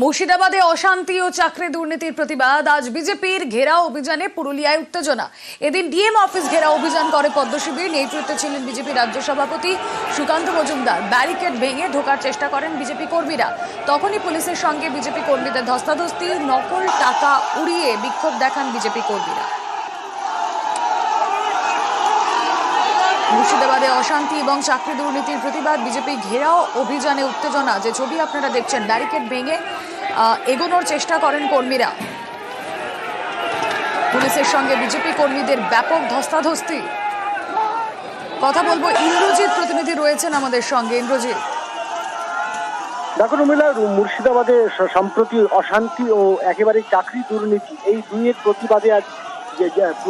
মুর্শিদাবাদে অশান্তি ও চাকরি দুর্নীতির প্রতিবাদ। আজ বিজেপির ঘেরাও অভিযানে পুরুলিয়ায় উত্তেজনা। এদিন ডিএম অফিস ঘেরাও অভিযান করে পদ্মশিবির নেতৃত্বে ছিলেন বিজেপি রাজ্য সভাপতি সুকান্ত মজুমদার। ব্যারিকেড ভেঙে ঢোকার চেষ্টা করেন বিজেপি কর্মীরা। তখনই পুলিশের সঙ্গে বিজেপি কর্মীদের ধস্তাধস্তি, নকল টাকা উড়িয়ে বিক্ষোভ দেখান বিজেপি কর্মীরা। মুর্শিদাবাদে অশান্তি এবং চাকরি দুর্নীতির প্রতিবাদ। বিজেপি ঘেরাও অভিযানে উত্তেজনা। যে ছবি আপনারা দেখছেন, ব্যারিকেড ভেঙে এগোনোর চেষ্টা করেন কর্মীরা। পুলিশের সঙ্গে বিজেপি কর্মীদের ব্যাপক ধস্তাধস্তি। কথা বলব ইন্দ্রজিৎ প্রতিনিধি রয়েছেন আমাদের সঙ্গে। ইন্দ্রজিৎ। দেখো রুমিলা মুর্শিদাবাদে সম্প্রতি অশান্তি ও একেবারে চাকরি দুর্নীতি, এই দুইয়ের প্রতিবাদে আজ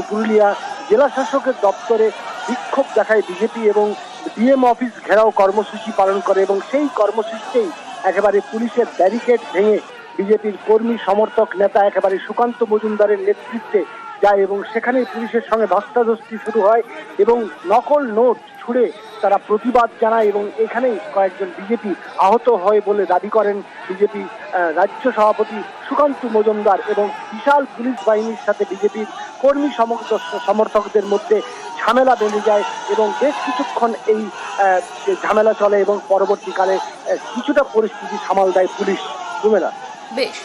পুরুলিয়া জেলা শাসকের দপ্তরে বিক্ষোভ দেখায় বিজেপি এবং ডিএম অফিস ঘেরাও কর্মসূচি পালন করে এবং সেই কর্মসূচিতেই একেবারে পুলিশের ব্যারিকেড ভেঙে বিজেপির কর্মী, সমর্থক, নেতা একেবারে সুকান্ত মজুমদারের নেতৃত্বে যায় এবং সেখানে পুলিশের সঙ্গে ধস্তাধস্তি শুরু হয় এবং নকল নোট ছুড়ে তারা প্রতিবাদ জানায় এবং এখানেই কয়েকজন বিজেপি আহত হয় বলে দাবি করেন বিজেপি রাজ্য সভাপতি সুকান্ত মজুমদার এবং বিশাল পুলিশ বাহিনীর সাথে বিজেপির কর্মী, সমর্থক, সমর্থকদের মধ্যে ঝামেলা বেঁধে যায় এবং বেশ কিছুক্ষণ এই ঝামেলা চলে এবং পরবর্তীকালে কিছুটা পরিস্থিতি সামাল দেয় পুলিশ। রুমেলা বেশ।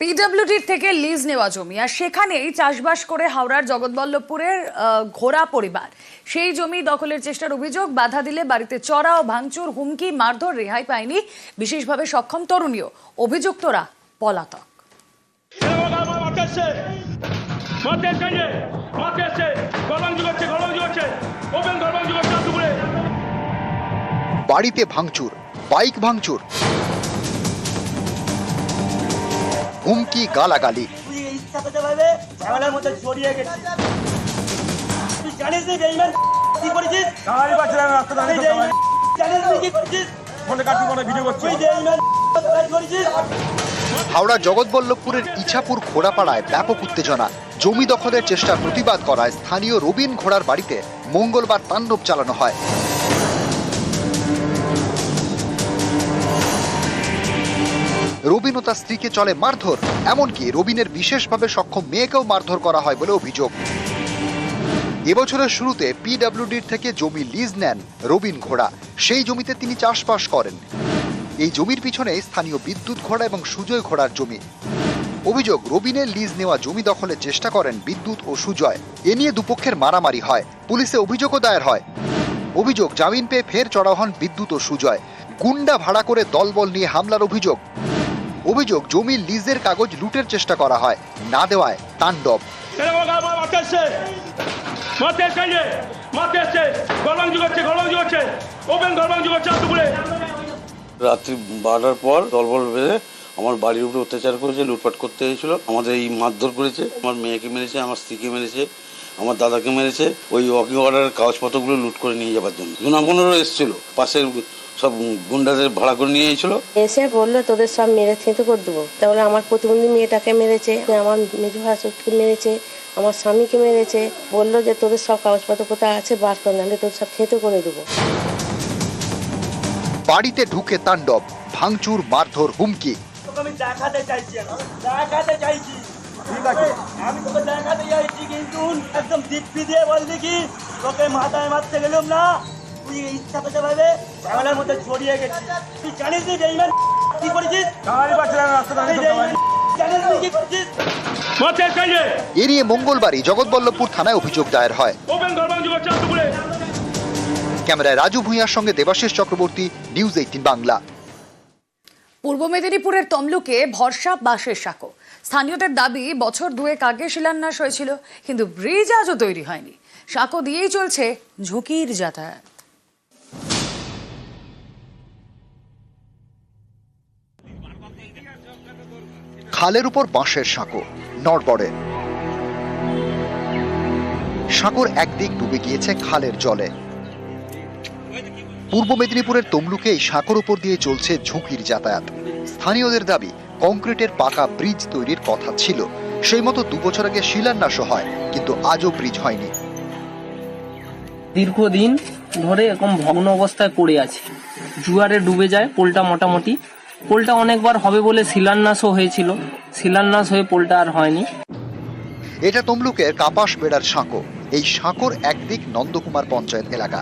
পিডব্লিউডির থেকে লিজ নেওয়া জমি, আর সেখানেই চাষবাস করে হাওড়ার জগৎবল্লভপুরের ঘোড়া পরিবার। সেই জমি দখলের চেষ্টার অভিযোগ, বাধা দিলে বাড়িতে চড়া ও ভাঙচুর, হুমকি, মারধর, রেহাই পায়নি, বিশেষভাবে সক্ষম তরুণীও। অভিযুক্তরা পলাতক। মাঠে ওপেন দুপুরে। বাড়িতে ভাঙচুর বাইক ভাঙচুর। হুমকি গালাগালি। হাওড়া জগৎবল্লভপুরের ইছাপুর খোড়াপাড়ায় ব্যাপক উত্তেজনা। জমি দখলের চেষ্টার প্রতিবাদ করায় স্থানীয় রবিন ঘোড়ার বাড়িতে মঙ্গলবার তাণ্ডব চালানো হয়। রবিন ও তার স্ত্রীকে চলে মারধর, এমনকি রবিনের বিশেষভাবে সক্ষম মেয়েকেও মারধর করা হয় বলে অভিযোগ। এবছরের শুরুতে পিডব্লিউডির থেকে জমি লিজ নেন রবিন ঘোড়া। সেই জমিতে তিনি চাষবাস করেন। এই জমির পিছনে স্থানীয় বিদ্যুৎ ঘোড়া এবং সুজয় ঘোড়ার জমি। অভিযোগ রবিনের লিজ নেওয়া জমি দখলের চেষ্টা করেন বিদ্যুৎ ও সুজয়। এ নিয়ে দুপক্ষের মারামারি হয়। পুলিশে অভিযোগও দায়ের হয়। অভিযোগ জামিন পেয়ে ফের চড়াও হন বিদ্যুৎ ও সুজয়। গুন্ডা ভাড়া করে দলবল নিয়ে হামলার অভিযোগ। অভিযোগ জমির লিজের কাগজ লুটের চেষ্টা করা হয়। না দেওয়ায় তাণ্ডব। রাত্রি বারোটার পর দলবল বেঁধে আমার বাড়ির উপরে অত্যাচার করেছে লুটপাট করতে এসেছিল আমাদের এই মারধর করেছে আমার মেয়েকে মেরেছে আমার স্ত্রীকে মেরেছে আমার দাদাকে মেরেছে ওই ওয়াকিং অর্ডারের কাগজপত্রগুলো লুট করে নিয়ে যাবার জন্য। জুনামনেরও এসেছিল পাশের সব গুন্ডাদের ভাড়া করে নিয়ে এসেছিল। এসে বলল তোদের সব মেরে থেঁতে করে দেবো। তাহলে আমার প্রতিবন্ধী মেয়েটাকে মেরেছে আমার মেজু হাসুরকে মেরেছে আমার স্বামীকে মেরেছে। বলল যে তোদের সব কাগজপত্র কোথায় আছে বার করে নাহলে তোদের সব থেঁতে করে দেবো। বাড়িতে ঢুকে তাণ্ডব ভাঙচুর মারধর হুমকি। তোকে আমি দেখাতে চাইছি দেখাতে চাইছি। ঠিক আছে। আমি তোকে দেখাতে চাইছি কিন্তু একদম দিব্যি দিয়ে বলবি কি তোকে মাথায় মারতে গেলাম না? তুই ইচ্ছা করতে পারবে ঝামেলার মধ্যে জড়িয়ে গেছিস তুই জানিস নি বেইমান কি করেছিস? গাড়ি পাচ্ছিলাম রাস্তা তুই বেইমান জানিস নি কি করেছিস? মাঠে এসছে যে এ নিয়ে মঙ্গলবারই জগৎবল্লভপুর থানায় অভিযোগ দায়ের হয়। ক্যামেরায় রাজু ভূঁইয়ার সঙ্গে দেবাশিস চক্রবর্তী নিউজ এইটিন বাংলা। পূর্ব মেদিনীপুরের তমলুকে ভরসা বাঁশের সাঁকো। স্থানীয়দের দাবি, বছর দুয়েক আগে শিলান্যাস হয়েছিল, কিন্তু ব্রিজ আজও তৈরি হয়নি। সাঁকো দিয়েই চলছে ঝুঁকির যাতায়াত। খালের উপর বাঁশের সাঁকো, নড়বড়ে। সাঁকোর একদিক ডুবে গিয়েছে খালের জলে। পূর্ব মেদিনীপুরের তমলুকে এই সাঁকোর উপর দিয়ে চলছে ঝুঁকির যাতায়াত। স্থানীয়দের দাবি কংক্রিটের পাকা ব্রিজ তৈরির কথা ছিল। সেই মতো দু বছর আগে শিলান্যাসও হয় কিন্তু আজও ব্রিজ হয়নি। দীর্ঘদিন ধরে এরকম ভগ্ন অবস্থায় পড়ে আছে। জুয়ারে ডুবে যায় পোলটা মোটামুটি। পোলটা অনেকবার হবে বলে শিলান্যাসও হয়েছিল। শিলান্যাস হয়ে পোলটা আর হয়নি। এটা তমলুকের কাপাস বেড়ার সাঁকো। এই সাঁকোর একদিক নন্দকুমার পঞ্চায়েত এলাকা।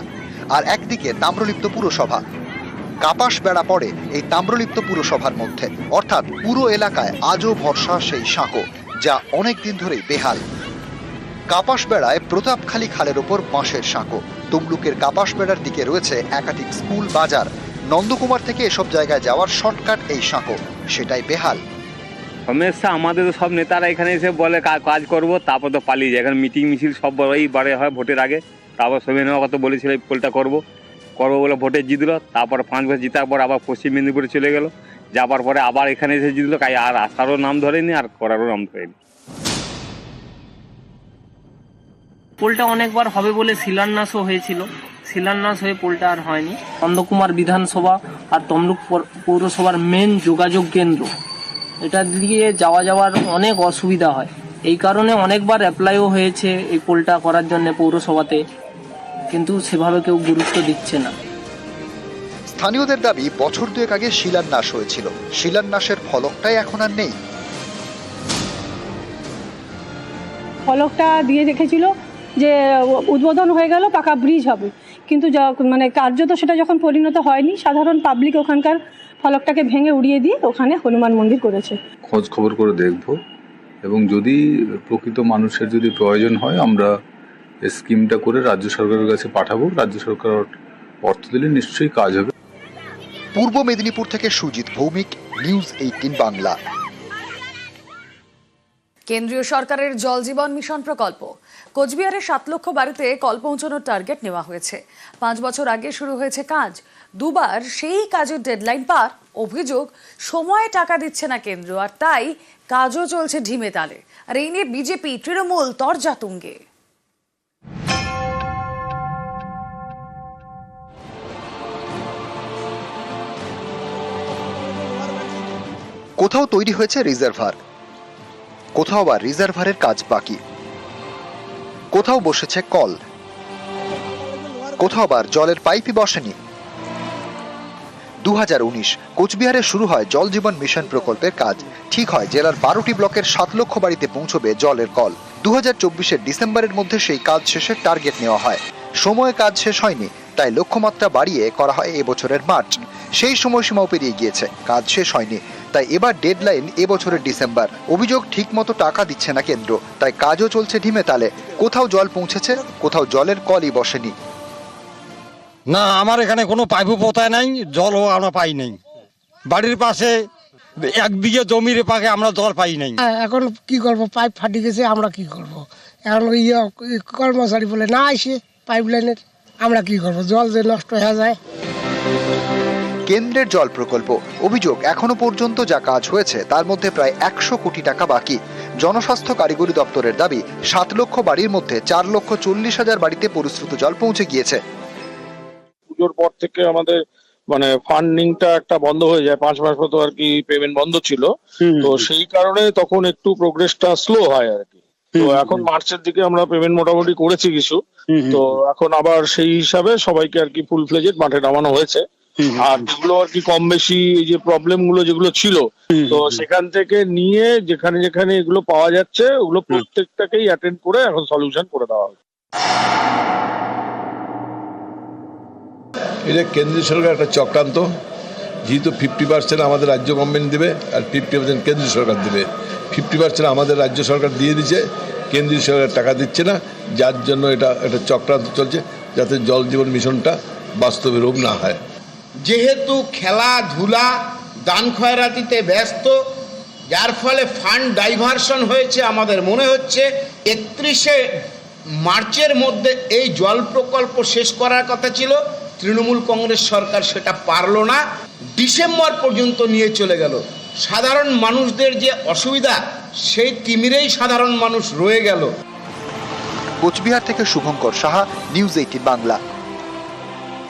আর একদিকে তাম্রলিপ্ত পুরসভা। কাপাস বেড়া পড়ে এই তাম্রলিপ্ত পুরসভার মধ্যে। অর্থাৎ পুরো এলাকায় আজও ভরসা সেই সাঁকো, যা অনেক দিন ধরেই বেহাল। কাপাস বেড়ায় প্রতাপখালী খালের ওপর বাঁশের সাঁকো। তমলুকের কাপাস বেড়ার দিকে রয়েছে একাধিক স্কুল, বাজার। নন্দকুমার থেকে এসব জায়গায় যাওয়ার শর্টকাট এই সাঁকো, সেটাই বেহাল। সমস্যা আমাদের তো সব নেতারা এখানে এসে বলে কাজ করব, তারপর তো পালিয়ে যায় এখানে মিটিং মিছিল সব বড়ই বারে হয় ভোটের আগে। তারপর সবাই নেওয়া কথা বলেছিল, এই পোলটা করব। করব বলে ভোটে জিতলো, তারপর পাঁচ বছর জিতার পর আবার পশ্চিম মেদিনীপুরে চলে গেল। যাবার পরে আবার এখানে এসে জিতলো তাই আর আসারও নাম ধরেনি, আর করারও নাম ধরেনি। পোলটা অনেকবার হবে বলে শিলান্যাসও হয়েছিল। শিলান্যাস হয়ে পোলটা আর হয়নি। নন্দকুমার বিধানসভা আর তমলুক পৌরসভার মেন যোগাযোগ কেন্দ্র। এটা দিয়ে যাওয়া যাওয়ার অনেক অসুবিধা হয়। এই কারণে অনেকবার অ্যাপ্লাইও হয়েছে এই পোলটা করার জন্য পৌরসভাতে। কিন্তু সেভাবে কেউ গুরুত্ব দিচ্ছে না। স্থানীয়দের দাবি বছর দুয়েক আগে শিলান্যাস হয়েছিল। শিলান্যাসের ফলকটাই এখন আর নেই। ফলকটা দিয়ে রেখেছিল যে উদ্বোধন হয়ে গেল পাকা ব্রিজ হবে। কিন্তু য- মানে কার্যত সেটা যখন পরিণত হয়নি সাধারণ পাবলিক ওখানকার ফলকটাকে ভেঙে উড়িয়ে দিয়ে ওখানে হনুমান মন্দির করেছে। খোঁজ খবর করে দেখব। এবং যদি প্রকৃত মানুষের যদি প্রয়োজন হয় আমরা স্কিমটা করে রাজ্য সরকারের কাছে পাঠাবো। রাজ্য সরকার অর্থ দিলে নিশ্চয়ই কাজ হবে। পূর্ব মেদিনীপুর থেকে সুজিত ভৌমিক নিউজ এইটিন বাংলা। কেন্দ্রীয় সরকারের জল জীবন মিশন প্রকল্প। কোচবিহারে সাত লক্ষ বাড়িতে কল পৌঁছানোর টার্গেট নেওয়া হয়েছে। পাঁচ বছর আগে শুরু হয়েছে কাজ। দুবার সেই কাজের ডেডলাইন পার। অভিযোগ সময়ে টাকা দিচ্ছে না কেন্দ্র আর তাই কাজও চলছে ঢিমে তালে। আর এই নিয়ে বিজেপি তৃণমূল তরজা তুঙ্গে। কোথাও তৈরি হয়েছে রিজার্ভার। কোথাও আবার রিজার্ভারের কাজ বাকি। কোথাও বসেছে কল। কোথাও আবার জলের পাইপই বসেনি। দু হাজার উনিশ কোচবিহারে শুরু হয় জল জীবন মিশন প্রকল্পের কাজ। ঠিক হয় জেলার বারোটি ব্লকের সাত লক্ষ বাড়িতে পৌঁছবে জলের কল। দু হাজার ডিসেম্বরের মধ্যে সেই কাজ শেষের টার্গেট নেওয়া হয়। সময়ে কাজ শেষ হয়নি, তাই লক্ষ্যমাত্রা বাড়িয়ে করা হয় এবছরের মার্চ। সেই সময়সীমাও পেরিয়ে গিয়েছে, কাজ শেষ হয়নি, তাই এবার ডেডলাইন এবছরের ডিসেম্বর। অভিযোগ ঠিকমতো টাকা দিচ্ছে না কেন্দ্র, তাই কাজও চলছে ঢিমে তালে। কোথাও জল পৌঁছেছে, কোথাও জলের কলই বসেনি। না আমার এখানে কোনো পাইপও পোতায় নাই জলও আমরা পাই নাই। বাড়ির পাশে এক বিঘে জমির পাকে আমরা জল পাই নাই। হ্যাঁ, এখন কি করব? পাইপ ফাটি গেছে আমরা কি করব? এখন ইয়ে কর্মচারী বলে না আসে পাইপ লাইনের আমরা কি করব? জল যে নষ্ট হয়ে যায়। কেন্দ্রের জল প্রকল্প অভিযোগ এখনও পর্যন্ত যা কাজ হয়েছে তার মধ্যে প্রায় একশো কোটি টাকা বাকি। জনস্বাস্থ্য কারিগরি দপ্তরের দাবি সাত লক্ষ বাড়ির মধ্যে চার লক্ষ চল্লিশ হাজার বাড়িতে পরিশ্রুত জল পৌঁছে গিয়েছে। পুজোর পর থেকে আমাদের মানে ফান্ডিংটা একটা বন্ধ হয়ে যায়। পাঁচ মাস মতো আর কি পেমেন্ট বন্ধ ছিল। তো সেই কারণে তখন একটু প্রোগ্রেসটা স্লো হয় আর কি। তো এখন মার্চের দিকে আমরা পেমেন্ট মোটামুটি করেছি কিছু। তো এখন আবার সেই হিসাবে সবাইকে আর কি ফুল ফ্লেজেড মাঠে নামানো হয়েছে। আর যেগুলো আর কি কম বেশি এই যে প্রবলেমগুলো যেগুলো ছিল তো সেখান থেকে নিয়ে যেখানে যেখানে এগুলো পাওয়া যাচ্ছে ওগুলো প্রত্যেকটাকেই অ্যাটেন্ড করে এখন সলিউশন করে দেওয়া হবে এটা কেন্দ্রীয় সরকার একটা চক্রান্ত, যেহেতু ফিফটি পার্সেন্ট আমাদের রাজ্য গভর্নমেন্ট দেবে আর ফিফটি পার্সেন্ট কেন্দ্রীয় সরকার দেবে। ফিফটি পার্সেন্ট আমাদের রাজ্য সরকার দিয়ে দিচ্ছে, কেন্দ্রীয় সরকার টাকা দিচ্ছে না, যার জন্য এটা একটা চক্রান্ত চলছে, যাতে জল জীবন মিশনটা বাস্তবে রূপ না হয়। যেহেতু খেলাধুলা দান খয়রাতিতে ব্যস্ত, যার ফলে ফান্ড ডাইভারশন হয়েছে আমাদের মনে হচ্ছে, একত্রিশে মার্চের মধ্যে এই জল প্রকল্প শেষ করার কথা ছিল। তৃণমূল কংগ্রেস সরকার সেটা পারল না। ডিসেম্বর পর্যন্ত নিয়ে চলে গেল। সাধারণ মানুষদের যে অসুবিধা, সেই তিমিরেই সাধারণ মানুষ রয়ে গেল। কোচবিহার থেকে শুভঙ্কর সাহা, নিউজ এইটিন বাংলা।